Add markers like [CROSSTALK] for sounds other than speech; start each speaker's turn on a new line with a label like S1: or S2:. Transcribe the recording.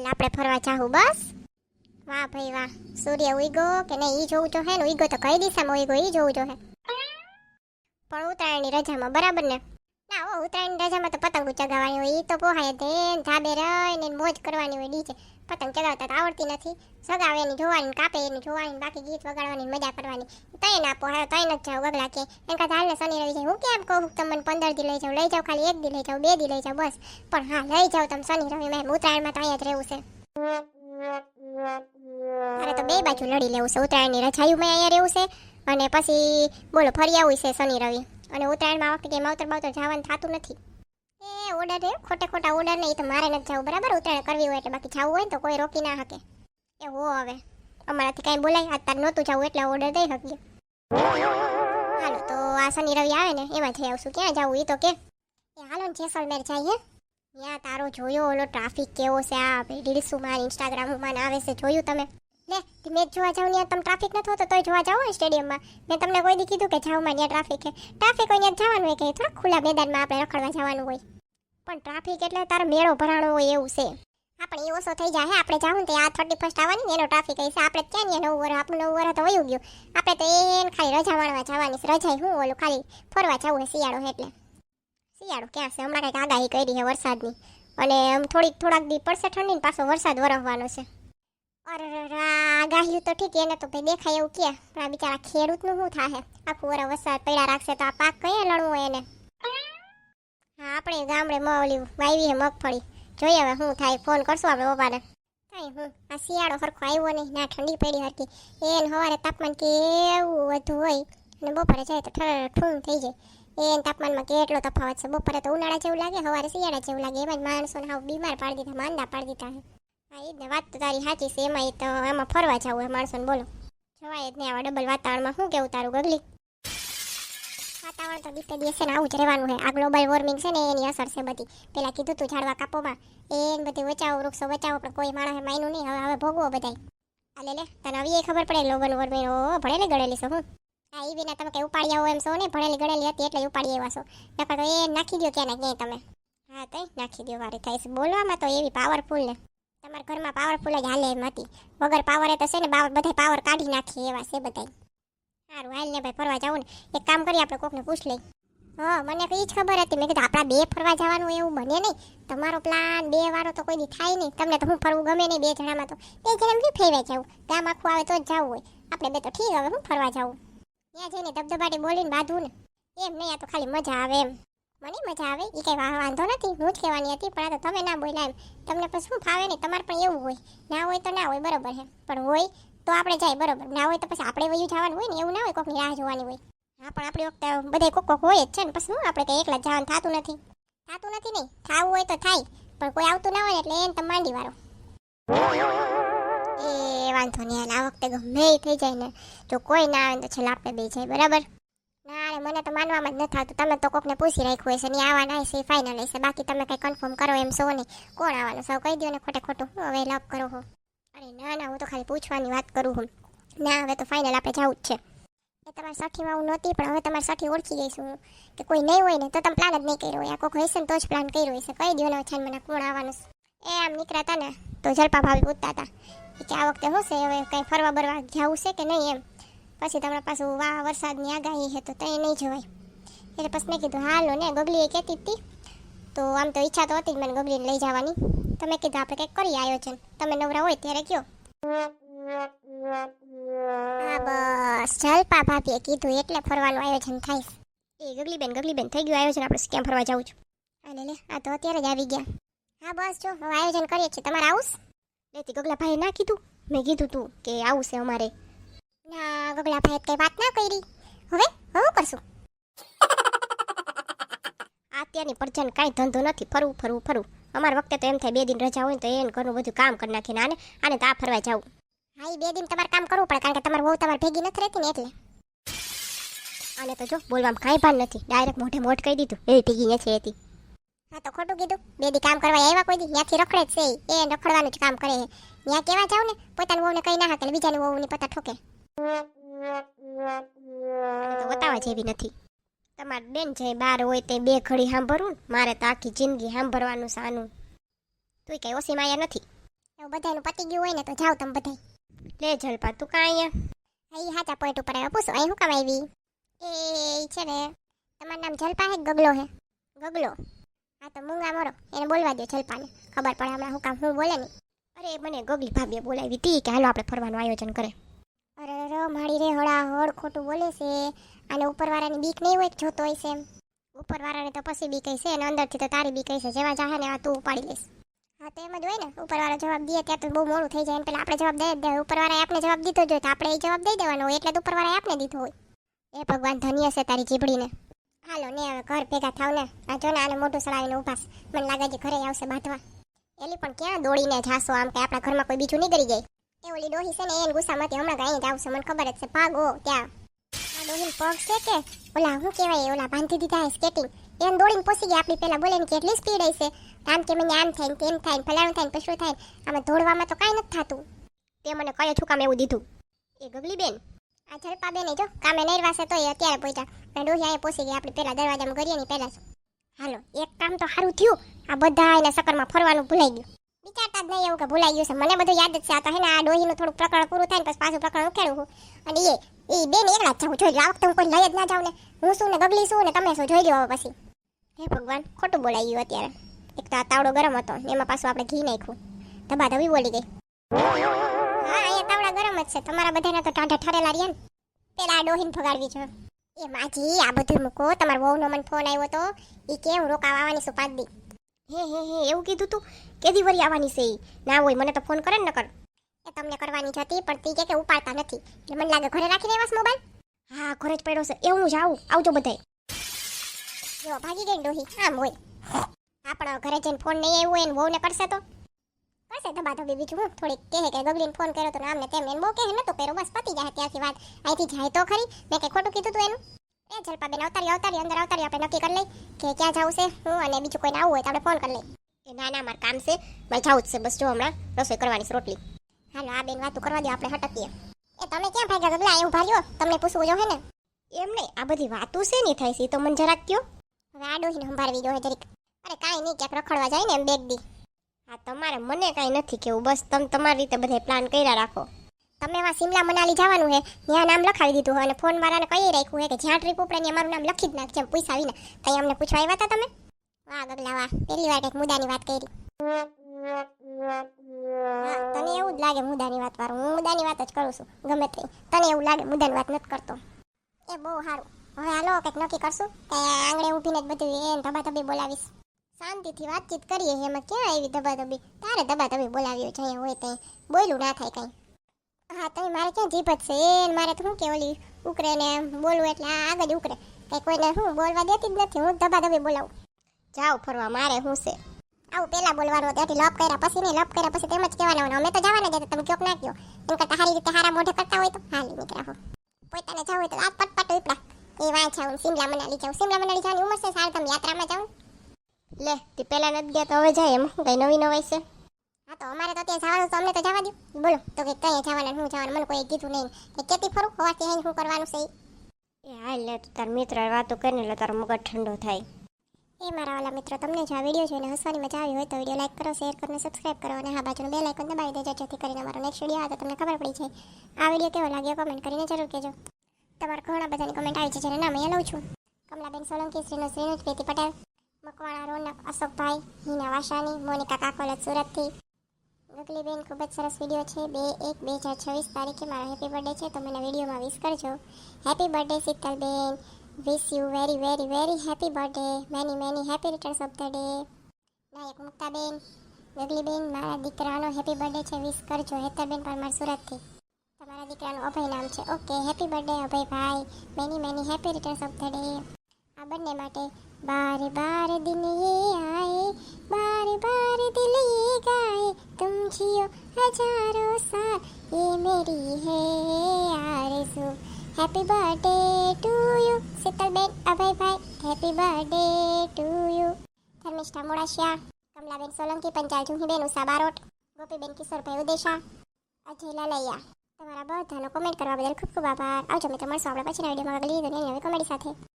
S1: હાલ આપણે ફરવા જાહું, બસ. વાહ ભાઈ વાહ. સૂર્ય ઉઈગો કે નહીં, ઈ જોવું જો હે ને ઉઈગો તો કઈ દિશામાં ઉઈગો ઈ જોવું જો હે. પણ ઉત્તરાયણની રજામાં, બરાબર ને? ના, હો, ઉત્તરાયણની રજામાં તો પતંગ ચગાવવાની હોય, ઈ તો પોહાય ધેન ધાબે રહીને મોજ કરવાની હોય, ડીજે. પતંગ ચગાવતા આવડતી નથી. સગાવે એની જોવાની, કાપે એની જોવાની, બાકી ગીત વગાડવાની મજા કરવાની. તઈ ના પોહાય તઈ ન જાવ ગગલા કે. એમ કાંઈ હાલ શનિ રવિ છે. હું કેમ કહું? તમને પંદર દી લઈ જાઉં લઈ જાઉં, ખાલી એક દી લઈ જાઉં, બે દી લઈ જાઉં, બસ. પણ હા, લઈ જાઉં તમે શનિ રવિ મેં ઉત્તરાયણમાં તો અહીંયા જ રહેવું છે. મારે તો બે બાજુ લડી લેવું છે. ઉત્તરાયણની રજાયું મેં અહીંયા રહેવું છે. અને પછી બોલો, ફરી આવું છે શનિ રવિ. અને ઉત્તરાયણમાં આ વખતે કે માવતર બાવતર જવાનું થતું નથી. એ ઓર્ડર હે ખોટે ખોટા ઓર્ડર નહીં, તો મારે નથી જવું, બરાબર? ઉત્તરાયણ કરવી હોય એટલે બાકી જવું હોય તો કોઈ રોકી ના શકે. એ હો હવે, અમારાથી કાંઈ બોલાય, આજ નહોતું જવું, એટલે ઓર્ડર દઈ શકીએ હાલો, તો આ શનિ રવિ આવે ને, એમાં જઈ આવશું. ક્યાં જવું એ તો કે? એ હાલો ને, જેસલમેર જઈએ ત્યાં તારો જોયો ઓલો ટ્રાફિક કેવો છે આ રીલ્સમાં ઇન્સ્ટાગ્રામમાં આવે છે, જોયું તમે? લે મેચ જોવા જાવ ત્યાં તમે ટ્રાફિક નથી હોતો, તોય જોવા જાવ ને સ્ટેડિયમમાં મેં તમને કોઈ દી કીધું કે જાવમાં ત્યાં ટ્રાફિક છે. ટ્રાફિક હોય ત્યાં જવાનું હોય કે થોડા ખુલ્લા મેદાનમાં આપણે રખડવા જવાનું હોય. પણ ટ્રાફિક એટલે તારો મેળો ભરાણો હોય એવું છે. આપણે એ ઓછો થઈ જાય. આપણે જાઉં ને તો આ થર્ટી ફર્સ્ટ આવવાની ને એનો ટ્રાફિક હશે. આપણે ક્યાં ને નવું વર આપણું નવું વર તો વયું ગયું. આપણે તો એને ખાલી રજા માણવા જવાની રજા હું ઓલું ખાલી ફરવા જવું હોય શિયાળો એટલે. શિયાળો ક્યાં છે? હમણાં કંઈક આગાહી કરી છે વરસાદની. અને થોડીક, થોડાક દી પડશે ઠંડી ને પાછો વરસાદ વરસવાનો છે. અરે આગાહી તો ઠીક, એને તો ભાઈ દેખાય એવું કે. પણ આ બિચારા ખેડૂતનું શું થાય આખું વર વરસાદ પડ્યા રાખશે તો આ પાક કયા લણવું એને? હા, આપણે ગામડે મ ઓલી વાવી હે મગફળી. જોઈએ હવે શું થાય, ફોન કરશું આપણે પપ્પાને કાંઈ હું, આ શિયાળો સરખો આવ્યો નહીં, ના ઠંડી પડી હતી એને સવારે તાપમાન કેવું વધુ હોય, અને બપોરે જાય તો ઠૂંગ થઈ જાય. એને તાપમાનમાં કેટલો તફાવત છે? બપોરે તો ઉનાળા જેવું લાગે સવારે શિયાળા જેવું લાગે. એમાં જ માણસોને હાવ બીમાર પાડી દીધા, માંદા પાડી દીધા હે એ જ ને વાત તો તારી સાચી છે. એમાં તો એમાં ફરવા જવું હોય માણસોને, બોલો. જવાય જ નહીં આવા ડબલ વાતાવરણમાં. શું કેવું તારું ગગલી? વાતાવરણ તો બીતે દિવસે ને આવું જ રહેવાનું છે આ ગ્લોબલ વોર્મિંગ છે ને, એની અસર છે બધી. પેલા કીધું તું ઝાડવા કાપોમાં. એને બધી વચાવો, વૃક્ષો વચાવો, પણ કોઈ માણસે માયનું નહીં. હવે હવે ભોગવો બધાય. અલે લે તને આવી એ ખબર પડે ગ્લોબલ વોર્મિંગ ઓ ભણેલી ગળેલી છો, હું? હા એ વિના તમે કઈ ઉપાડી આવો એમ છો ને? ભણેલી ગળેલી હતી એટલે ઉપાડી આવ્યા છો. નકર તો એ નાખી દો ક્યાં ને ક્યાંય તમે. હા, તઈ નાખી દો વારી થાય બોલવામાં તો એવી પાવરફુલ ને. તમારા ઘરમાં પાવરફુલ જ હાલે એમ હતી. વગર પાવરે તો છે ને બધા પાવર કાઢી નાખીએ એવા છે બધાય. સારું, હાલ ને ભાઈ, ફરવા જવું ને. એક કામ કરીએ, આપણે કોકને પૂછ લઈ. હા, મને એ જ ખબર હતી. મેં કીધું, આપણા બે ફરવા જવાનું એવું બને નહીં. તમારો પ્લાન બે વારો તો કોઈ દી થાય નહીં. તમને તો હું ફરવું ગમે નહીં બે જણામાં તો. બે જણા નહીં ફેરવા જવું ગામ આખું આવે તો જ જવું હોય. આપણે બે તો ઠીક, હવે હું ફરવા જવું ત્યાં જઈને ધબધબાટી બોલીને બાંધવું ને. એમ નહીં, આ તો ખાલી મજા આવે એમ. મને મજા આવે? એ કંઈ વાંધો નથી, હું જ કહેવાની હતી, પણ આ તો તમે ના બોલ્યા એમ. તમને પછી શું ફાવે નહીં? તમારે પણ એવું હોય. ના હોય તો ના હોય, બરોબર છે. પણ હોય તો આપણે જાય, બરોબર. ના હોય તો પછી આપણે વયું જવાનું હોય ને, એવું ના હોય કોઈક રાહ જોવાની હોય. હા, પણ આપણી વખતે બધા કોક કોક હોય જ છે ને, પછી શું? આપણે કંઈ એકલા જવાનું થતું નથી. થતું નથી નહીં. થવું હોય તો થાય, પણ કોઈ આવતું ના હોય એટલે એને તમે માંડી વાળો. એ વાંધો નહીં આ વખતે ગમે થઈ જાય ને, જો કોઈ ના આવે ને તો છેલ્લા આપણે બે જાય, બરાબર? ના મને તો માનવામાં જ નથી આવતું તમે તો કોકને પૂછી રાખ્યું હશે ને આવવાના હશે ફાઇનલ હશે. બાકી તમે કંઈ કન્ફર્મ કરો એમ છો નહીં. કોણ આવવાનું? સૌ કહી દો ને ખોટે ખોટું. હું હવે લપ કરો હું. અરે, ના ના, હું તો ખાલી પૂછવાની વાત કરું હું. ના, હવે તો ફાઇનલ આપણે જવું જ છે. એ તમારી સઠીમાં હું નહોતી, પણ હવે તમારી સઠી ઓળખી ગઈ છું કે કોઈ નહીં હોય ને, તો તમે પ્લાન જ નહીં કર્યો હોય. આ કોઈક હશે ને, તો જ પ્લાન કર્યો હશે. કહી દો ને છે મને કોણ આવવાનું એ આમ નીકળ્યા હતા ને, તો જલપા ભાભી પૂછતા હતા કે આ વખતે શું છે? હવે કંઈ ફરવા બરવા જવું છે કે નહીં એમ? પછી તમારા પાછું વાહ વરસાદની આગાહી છે તો ત્યાં નહીં જવાય. એટલે પછી મેં કીધું, હાલો ને, ગગલીએ કહેતી હતી તો આમ તો ઈચ્છા તો હતી જ મને ગગલીને લઈ જવાની. તમે કીધું, આપણે કંઈક કરીએ આયોજન. તમે નવરા હોય ત્યારે કયો. હા, બસ. જલપા ભાભીએ કીધું, એટલે ફરવાનું આયોજન થાય. એ ગગલી બેન ગગલી થઈ ગયું આયોજન, આપણે કેમ ફરવા જવું છું? અને લે આ તો અત્યારે જ આવી ગયા. હા, બસ, જો, હવે આયોજન કરીએ છીએ. તમારે આવું લેતી ગગલા ભાઈએ ના કીધું. મેં કીધું તું કે આવું છે અમારે. ના ગગલા ભાઈ કઈ વાત ના કરી. હવે હું કરશું? [LAUGHS] અત્યારની પરજન કાંઈ ધંધો નથી. ફરવું ફરવું ફરવું. અમારા વખતે તો એમ થાય બે દિન રજા હોય તો એને ઘરનું બધું કામ કરી નાખીને આને આને તો આ ફરવા જવું. હા બે દિન તમારે કામ કરવું પડે કારણ કે તમારે બહુ તમારે ભેગી નથી રહેતી ને એટલે. આને તો જો બોલવામાં કાંઈ ભાન નથી. ડાયરેક્ટ મોઢે મોઢ કહી દીધું. એ ભેગી નથી રહેતી હા તો ખોટું કીધું. બે દી કામ કરવા આવ્યા કોઈ દી. ત્યાંથી રખડે જ છે એ રખડવાનું જ કામ કરે ત્યાં કેવા જાવ ને? પોતાનું વહુને કઈ ના હાકે ને બીજાની વહુની પતા ઠોકે. તો બતાવવા જેવી નથી. તમારે બેન જે બાર હોય તે બે ઘડી સાંભળવું મારે તો આખી જિંદગી સાંભળવાનું સાનું તું કઈ ઓછી માયા નથી. એવું બધાનું પતી ગયું હોય ને તો જાઓ તમે બધા
S2: લે જલપા, તું કાં અહીંયા?
S1: અહીં હાચા પોઈન્ટ ઉપર આવ્યા. પૂછો, અહીં હું કામ આવી? એ છે ને, તમારું નામ જલપા હે ગગલો હે? ગગલો. હા, તો મૂંગા મરો. એને બોલવા દો જલપાને. ખબર પડે હમણાં હું કામ હું બોલે નહીં.
S2: અરે, મને ગગલી ભાભીએ બોલાવી હતી કે હાલો આપણે ફરવાનું આયોજન કરે.
S1: અરે રે હળા હળ ખોટું બોલે છે અને ઉપરવાળાની બીક નહીં હોય જોતો હોય છે એમ. ઉપરવાળાને તો પછી બીક છે અને અંદરથી તો તારી બીક છે જેવા જાહે ને તું ઉપાડી લઈશ. હા, તો એમ જ હોય ને. ઉપરવાળો જવાબ દે ત્યાં તો બહુ મોડું થઈ જાય. પેલા આપણે જવાબ દઈ જ દેવાય. ઉપરવાળાએ આપણે જવાબ દીધો જ તો આપણે એ જવાબ દઈ દેવાનો હોય એટલે તો ઉપરવાળાએ આપણે દીધો હોય. એ ભગવાન ધન્ય છે તારી જીભડીને. હાલો, ને હવે ઘર ભેગા થાવ ને. આ જો ને આને મોઢું સળાવીને ઉભાસ મને લાગે છે ઘરે આવશે બાંધવા. એલી પણ ક્યાં દોડીને જાશો? આમ કે આપણા ઘરમાં કોઈ બીજું નહીં જાય. એ ઓલી ડોહી છે ને, એને ગુસ્સામાંથી હમણાં ગાઈ જાવ આવશે મને ખબર જ છે, ભાગો ત્યાં. આ ડોહીને પગ છે કે? ઓલા, શું કહેવાય, ઓલા બાંધી દીધા હે સ્કેટિંગ એને દોડીને પોસી ગયા, આપણી પેલા બોલે ને કે સ્પીડ હશે. આમ કે મને આમ થાય તેમ થાય ને ફલાણું થાય ને થાય આમાં દોડવામાં તો કાંઈ નથી થતું.
S2: તે મને કયો છું કામ એવું દીધું? એ ગગલી બેન
S1: આ ઝડપા બેન જો, કામે નરવાસે તો એ અત્યારે પહોંચ્યા અને ડોહી પોસી ગઈ આપણે પેલા દરવાજામાં કરીએ ને પહેલા હાલો, એક કામ તો સારું થયું. આ બધા એના સકરમાં ફરવાનું ભૂલાઈ ગયું. જ નહીં એવું કે ભૂલાઈ ગયું છે. મને બધું યાદ જ છે. આ તો હે આ ડોહીનું થોડું પ્રકરણ પૂરું થાય ને પછી પાછું પ્રકરણ ઉખેડું હું. અને એ એ બેન એકલા જાઉં. જોઈ લો આ વખતે હું કોઈ લઈ જ ના જાઉં ને, હું શું ને ગગલી શું ને તમે શું જોઈ લો પછી.
S2: હે ભગવાન, ખોટું બોલાઈ ગયું અત્યારે. એક તો આ તાવડો ગરમ હતો. એમાં પાછું આપણે ઘી નાખ્યું. ધબા ધબી બોલી ગઈ.
S1: હા, અહીંયા તાવડા ગરમ જ છે. તમારા બધાના તો ટાઢા ઠરેલા રહ્યા ને. પેલા આ ડોહીને ભગાડવી છે. એ માજી, આ બધું મૂકો. તમારા વહુનો મને ફોન આવ્યો તો. એ કે હું રોકાવા આવવાની છું પાંચ દી.
S2: હે હે હે, એવું કીધું તું? કેદી વરી આવવાની છે ના હોય, મને તો ફોન કરે ને નકર.
S1: એ તમને કરવાની જ હતી, પણ તી કે ઉપાડતા નથી. એટલે મને લાગે ઘરે રાખીને આવ્યા મોબાઈલ
S2: હા, ઘરે જ પડ્યો છે. એ હું જાઉં. આવજો બધાય.
S1: જો, ભાગી ગઈ ડોહી. આમ હોય. આપણો ઘરે જઈને ફોન નહીં આવ્યો હોય ને કરશે તો? કરશે દબા દબી બીજું હું? થોડીક કહે કે ગગડીને ફોન કર્યો તો ને આમને તેમ એને બહુ કહે, નતો કર્યો. બસ પતી જાય ત્યાંથી વાત. અહીંથી જાય તો ખરી. મેં કંઈ ખોટું કીધું તું એનું? એ જલપાબેન અવતારી અવતારી અંદર અવતારી આપણે નક્કી કરી લઈ કે ક્યાં જવું છે, હું અને બીજું કોઈને આવવું હોય તો આપણે ફોન કરી લઈ
S2: એ ના ના, મારે કામ છે. મારે જવું જ છે બસ જો હમણાં રસોઈ કરવાની છે રોટલી.
S1: હાલો, આ બેન વાતું કરવા દો આપણે હટકીએ. એ તમે ક્યાં ભાગ્યા? ગગલા એવું ભાર્યો તમને પૂછવું જો હે ને?
S2: એમ નહીં, આ બધી વાતો છે નહીં થાય છે તો મને જરાક કયો.
S1: હવે આ ડોહીને સંભાળવી જો જરીક. અરે કાંઈ નહીં, ક્યાંક રખડવા જાય ને એમ બેગ દી.
S2: હા તમારે મને કાંઈ નથી કેવું બસ તમે તમારી રીતે બધા પ્લાન કર્યા રાખો.
S1: તમે એમાં સિમલા મનાલી જવાનું હે, ત્યાં નામ લખાવી દીધું હોય અને ફોન મારાને કહી રાખ્યું હે કે જ્યાં ટ્રીપ ઉપડે ત્યાં મારું નામ લખી જ નાખજે પૈસા આવીને કઈ અમને પૂછવા આવ્યા હતા તમે? વાહ ગગલા, વાહ. પહેલી વાર કંઈક મુદ્દાની વાત કરી. તને એવું જ લાગે મુદ્દાની વાત વાળું. હું મુદ્દાની વાત જ કરું છું, ગમે તે. તને એવું લાગે મુદ્દાની વાત નથી કરતો. એ બહુ સારું. હવે હાલો, કંઈક નક્કી કરશું કે આંગળે ઊભીને જ બધું એને ધબાધબી બોલાવીશ. શાંતિથી વાતચીત કરીએ એમાં ક્યાં આવી ધબાધબી? તારે ધબાધબી બોલાવી છે અહીંયા હોય ત્યાં બોયલું ના થાય કંઈ. હા તો મારે ક્યાં જીભ છે? મારે તો શું કે ઓલી ઉકરે ને બોલવું એટલે આગળ ઉકરે. કઈ કોઈને હું બોલવા દેતી જ નથી, હું ધબા ધબી બોલાવું.
S2: જાઓ ફરવા, મારે શું છે?
S1: આવું પેલા બોલવાનું હતું લપ કર્યા પછી નહીં, લપ કર્યા પછી તેમ જ હોય. અમે તો જવાના જ તમે કયોક ના કયો. એમ કરતા સારી રીતે સારા મોઢે કરતા હોય તો હાલી નીકળ્યા હો. પોતાને જવું હોય તો આ પટપટ ઉપડા. એ વાં જાઉં સિમલા મનાલી જાઉં. સિમલા મનાલી જવાની ઉંમર છે સારી તમે યાત્રામાં જાઉં
S2: લે, તે પેલા નથી ગયા તો હવે જાય એમ. કઈ નવી નવાઈ છે?
S1: હા તો અમારે તો ત્યાં જવાનું તો અમને તો જવા દો બોલો તો કે કઈ જવાના હું જવાનું? મને કોઈ કીધું નહીં. કે કેતી ફરું હોવાથી અહીં શું કરવાનું છે
S2: એ હાલ લે તું તાર મિત્ર વાતો કરીને એટલે તારો મગજ ઠંડો થાય.
S1: એ મારા વાલા મિત્રો તમને જો આ વીડિયો જોઈને હસવાની મજા આવી હોય તો વીડિયો લાઈક કરો શેર કરો સબસ્ક્રાઇબ કરો અને હા બાજુનું બેલ આઇકન દબાવી દેજો જેથી કરીને મારો નેક્સ્ટ વીડિયો આવે તો તમને ખબર પડી જાય. આ વીડિયો કેવો લાગ્યો કમેન્ટ કરીને જરૂર કહેજો. તમારા ઘણા બધાની કમેન્ટ આવી છે જેને નામ અહીંયા લઉં છું. કમલાબેન સોલંકી શ્રીનો શ્રીનુજ પ્રીતિ પટેલ મકવાણા રોનક અશોકભાઈ હિના વાસાની મોનિકા કાકોલત સુરતથી. ગગલીબેન ખૂબ જ સરસ વીડિયો છે. બે એક બે હજાર છવ્વીસ તારીખે મારો હેપી બર્થડે છે. તો મને વિડીયોમાં વિશ કરજો. Happy birthday Shitalben wish you very very very happy birthday many many happy returns of the day Nayak Muktaben Gagliben મારા દીકરાનો હેપી બર્થડે છે. વિશ કરજો. હેતરબેન પરમાર સુરતથી. તમારા દીકરાનું અભય નામ છે. Okay happy birthday Abhaybhai. Many many happy returns of the day આ બંને માટે બારે બારે દિન ये आए बारे बारे दिल ये गाए तुम जियो हजारों साल ये मेरी है आरज़ू happy birthday to you Shitalben Abhaybhai happy birthday to you Dharmishtha Modashiya Kamlaben Solanki Panchal Juhiben Usha Barot Gopiben Kishorbhai Udesha Ajay Lalaiya તમારા બધાનો કોમેન્ટ કરવા બદલ ખૂબ ખૂબ આભાર આવજો મિત્રો મળશું આપણે પછીના વિડીયોમાં આગળ નવી કોમેડી સાથે